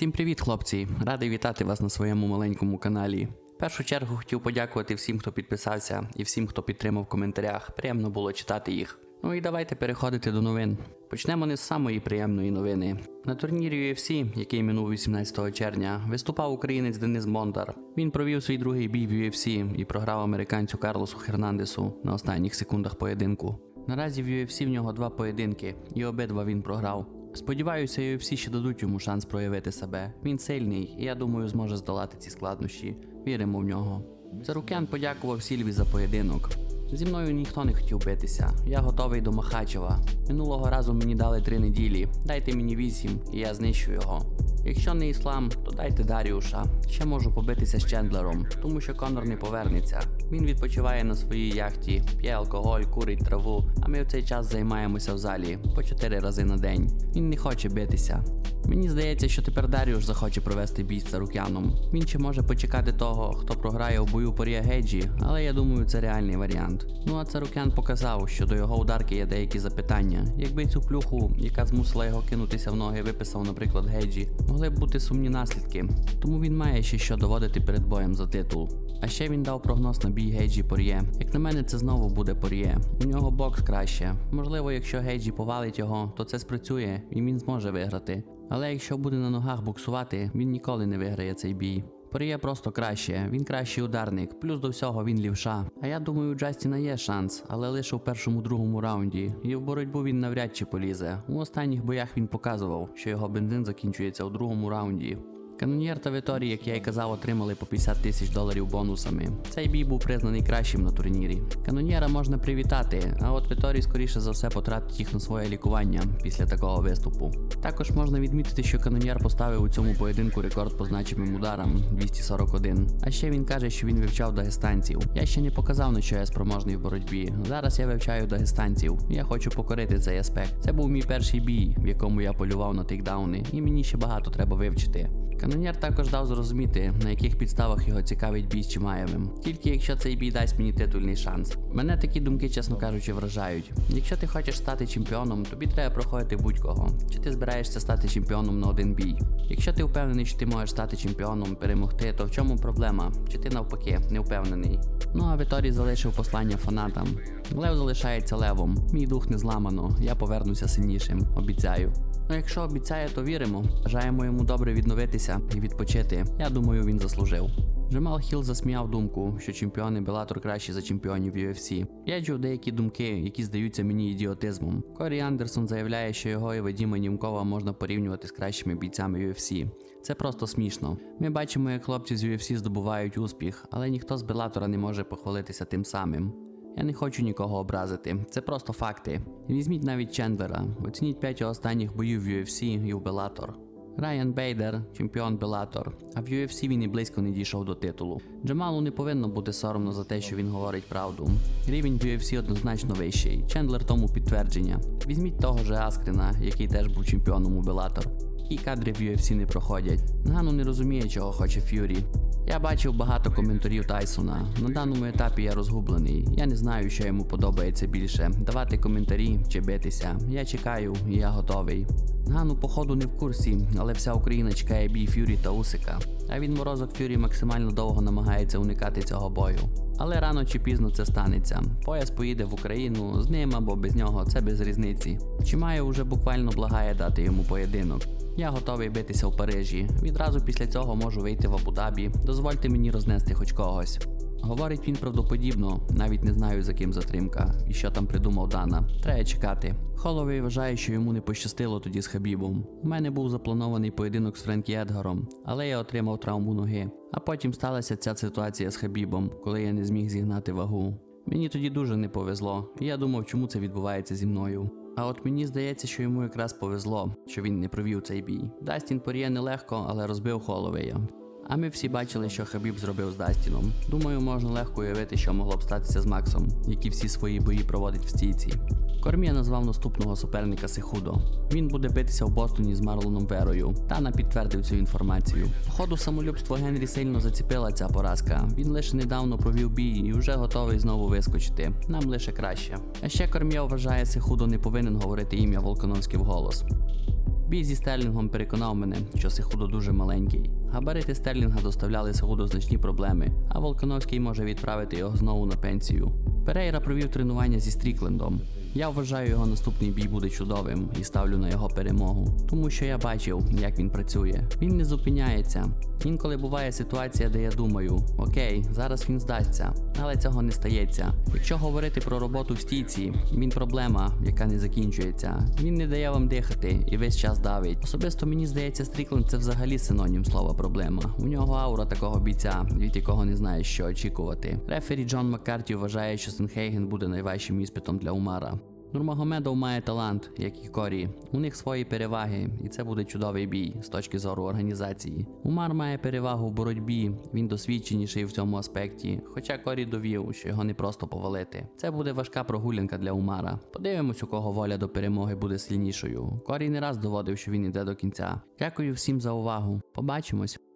Всім привіт, хлопці! Радий вітати вас на своєму маленькому каналі. В першу чергу хотів подякувати всім, хто підписався, і всім, хто підтримав в коментарях. Приємно було читати їх. Ну і давайте переходити до новин. Почнемо не з самої приємної новини. На турнірі UFC, який минув 18 червня, виступав українець Денис Бондар. Він провів свій другий бій в UFC і програв американцю Карлосу Хернандесу на останніх секундах поєдинку. Наразі в UFC в нього два поєдинки, і обидва він програв. Сподіваюся, і всі ще дадуть йому шанс проявити себе. Він сильний, і я думаю, зможе здолати ці складнощі. Віримо в нього. Царукян подякував Сільві за поєдинок. Зі мною ніхто не хотів битися. Я готовий до Махачева. Минулого разу мені дали три неділі. Дайте мені вісім, і я знищу його. Якщо не іслам, то дайте Даріуша. Ще можу побитися з Чендлером, тому що Конор не повернеться. Він відпочиває на своїй яхті, п'є алкоголь, курить траву, а ми в цей час займаємося в залі по чотири рази на день. Він не хоче битися. Мені здається, що тепер Даріуш захоче провести бій з Царукяном. Він ще може почекати того, хто програє у бою Порія Геджі, але я думаю, це реальний варіант. Ну а Царукян показав, що до його ударки є деякі запитання. Якби цю плюху, яка змусила його кинутися в ноги, виписав, наприклад, Геджі, могли б бути сумні наслідки. Тому він має ще що доводити перед боєм за титул. А ще він дав прогноз на бій Гейджі Пор'є. Як на мене, це знову буде Пор'є. У нього бокс краще. Можливо, якщо Гейджі повалить його, то це спрацює і він зможе виграти. Але якщо буде на ногах боксувати, він ніколи не виграє цей бій. Пор'є просто краще, він кращий ударник, плюс до всього він лівша. А я думаю, у Джастіна є шанс, але лише у першому другому раунді. І в боротьбу він навряд чи полізе. У останніх боях він показував, що його бензин закінчується у другому раунді. Канонєр та Віторі, як я й казав, отримали по 50 тисяч доларів бонусами. Цей бій був признаний кращим на турнірі. Канонєра можна привітати, а от Віторі, скоріше за все, потратить їх на своє лікування після такого виступу. Також можна відмітити, що канонєр поставив у цьому поєдинку рекорд по значимим ударам 241. А ще він каже, що він вивчав дагестанців. Я ще не показав, на що я спроможний в боротьбі. Зараз я вивчаю дагестанців. Я хочу покорити цей аспект. Це був мій перший бій, в якому я полював на тейкдауни, і мені ще багато треба вивчити. Канонєр також дав зрозуміти, на яких підставах його цікавить бій з Чимаєвим. Тільки якщо цей бій дасть мені титульний шанс. Мене такі думки, чесно кажучи, вражають. Якщо ти хочеш стати чемпіоном, тобі треба проходити будь-кого. Чи ти збираєшся стати чемпіоном на один бій? Якщо ти впевнений, що ти можеш стати чемпіоном, перемогти, то в чому проблема? Чи ти навпаки не впевнений? Ну а Віторій залишив послання фанатам. Лев залишається левом. Мій дух не зламано. Я повернуся сильнішим. Обіцяю. Ну, якщо обіцяє, то віримо. Бажаємо йому добре відновитися і відпочити. Я думаю, він заслужив. Джамал Хіл засміяв думку, що чемпіони Белатор кращі за чемпіонів UFC. Я чув деякі думки, які здаються мені ідіотизмом. Корі Андерсон заявляє, що його і Вадіма Німкова можна порівнювати з кращими бійцями UFC. Це просто смішно. Ми бачимо, як хлопці з UFC здобувають успіх, але ніхто з Белатора не може похвалитися тим самим. Я не хочу нікого образити, це просто факти. Візьміть навіть Чендлера, оцініть 5 останніх боїв в UFC і в Bellator. Райан Бейдер, чемпіон Белатор, а в UFC він і близько не дійшов до титулу. Джамалу не повинно бути соромно за те, що він говорить правду. Рівень в UFC однозначно вищий. Чендлер тому підтвердження. Візьміть того же Аскрина, який теж був чемпіоном у Белатор. І кадри в UFC не проходять. Гану не розуміє, чого хоче Ф'юрі. Я бачив багато коментарів Тайсона. На даному етапі я розгублений. Я не знаю, що йому подобається більше: давати коментарі чи битися. Я чекаю, і я готовий. Гану, походу, не в курсі, але вся Україна чекає бій Ф'юрі та Усика. А він морозок Ф'юрі максимально довго намагається уникати цього бою. Але рано чи пізно це станеться. Пояс поїде в Україну з ним або без нього, це без різниці. Чимаю вже буквально благає дати йому поєдинок. Я готовий битися в Парижі. Відразу після цього можу вийти в Абу-Дабі. Дозвольте мені рознести хоч когось. Говорить він правдоподібно, навіть не знаю за ким затримка і що там придумав Дана. Треба чекати. Холовий вважає, що йому не пощастило тоді з Хабібом. У мене був запланований поєдинок з Френкі Едгаром, але я отримав травму ноги. А потім сталася ця ситуація з Хабібом, коли я не зміг зігнати вагу. Мені тоді дуже не повезло, і я думав, чому це відбувається зі мною. А от мені здається, що йому якраз повезло, що він не провів цей бій. Дастін Пор'є нелегко, але розбив Холовея. А ми всі бачили, що Хабіб зробив з Дастіном. Думаю, можна легко уявити, що могло б статися з Максом, який всі свої бої проводить в стійці. Кормія назвав наступного суперника Сехудо. Він буде битися в Бостоні з Марлоном Верою. Тана підтвердив цю інформацію. Походу, самолюбство Генрі сильно заціпила ця поразка. Він лише недавно провів бій і вже готовий знову вискочити. Нам лише краще. А ще Кормія вважає, Сехудо не повинен говорити ім'я Волконовський вголос. Бій зі Стерлінгом переконав мене, що Сихудо дуже маленький. Габарити Стерлінга доставляли Сихудо значні проблеми, а Волконовський може відправити його знову на пенсію. Перейра провів тренування зі Стріклендом. Я вважаю, його наступний бій буде чудовим і ставлю на його перемогу, тому що я бачив, як він працює. Він не зупиняється. Інколи буває ситуація, де я думаю: окей, зараз він здасться, але цього не стається. Якщо говорити про роботу в стійці, він проблема, яка не закінчується. Він не дає вам дихати і весь час давить. Особисто мені здається, Стрікленд це взагалі синонім слова проблема. У нього аура такого бійця, від якого не знаєш, що очікувати. Рефері Джон Маккарті вважає, що Сенхейген буде найважчим іспитом для Умара. Нурмагомедов має талант, як і Корі. У них свої переваги, і це буде чудовий бій з точки зору організації. Умар має перевагу в боротьбі, він досвідченіший в цьому аспекті. Хоча Корі довів, що його не просто повалити. Це буде важка прогулянка для Умара. Подивимось, у кого воля до перемоги буде сильнішою. Корі не раз доводив, що він іде до кінця. Дякую всім за увагу. Побачимось.